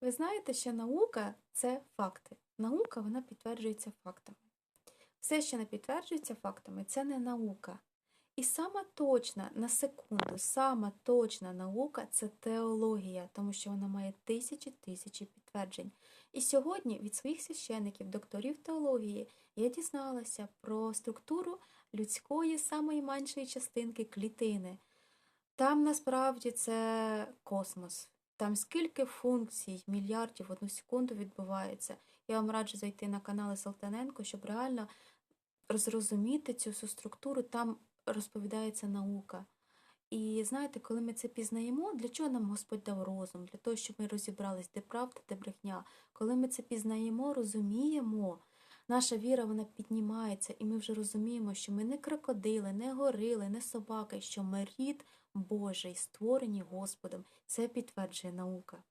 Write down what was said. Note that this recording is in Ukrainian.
Ви знаєте, що наука це факти. Наука вона підтверджується фактами. Все, що не підтверджується фактами, це не наука. І сама точна, на секунду, сама точна наука це теологія, тому що вона має тисячі тисячі підтверджень. І сьогодні від своїх священиків, докторів теології, я дізналася про структуру людської самої меншої частинки клітини. Там насправді це космос. Там скільки функцій, мільярдів в одну секунду відбувається. Я вам раджу зайти на канали Салтаненко, щоб реально зрозуміти цю всю структуру. Там розповідається наука. І знаєте, коли ми це пізнаємо, для чого нам Господь дав розум? Для того, щоб ми розібрались, де правда, де брехня. Коли ми це пізнаємо, розуміємо, наша віра вона піднімається, і ми вже розуміємо, що ми не крокодили, не горили, не собаки, що ми рід Божий, створені Господом. Це підтверджує наука.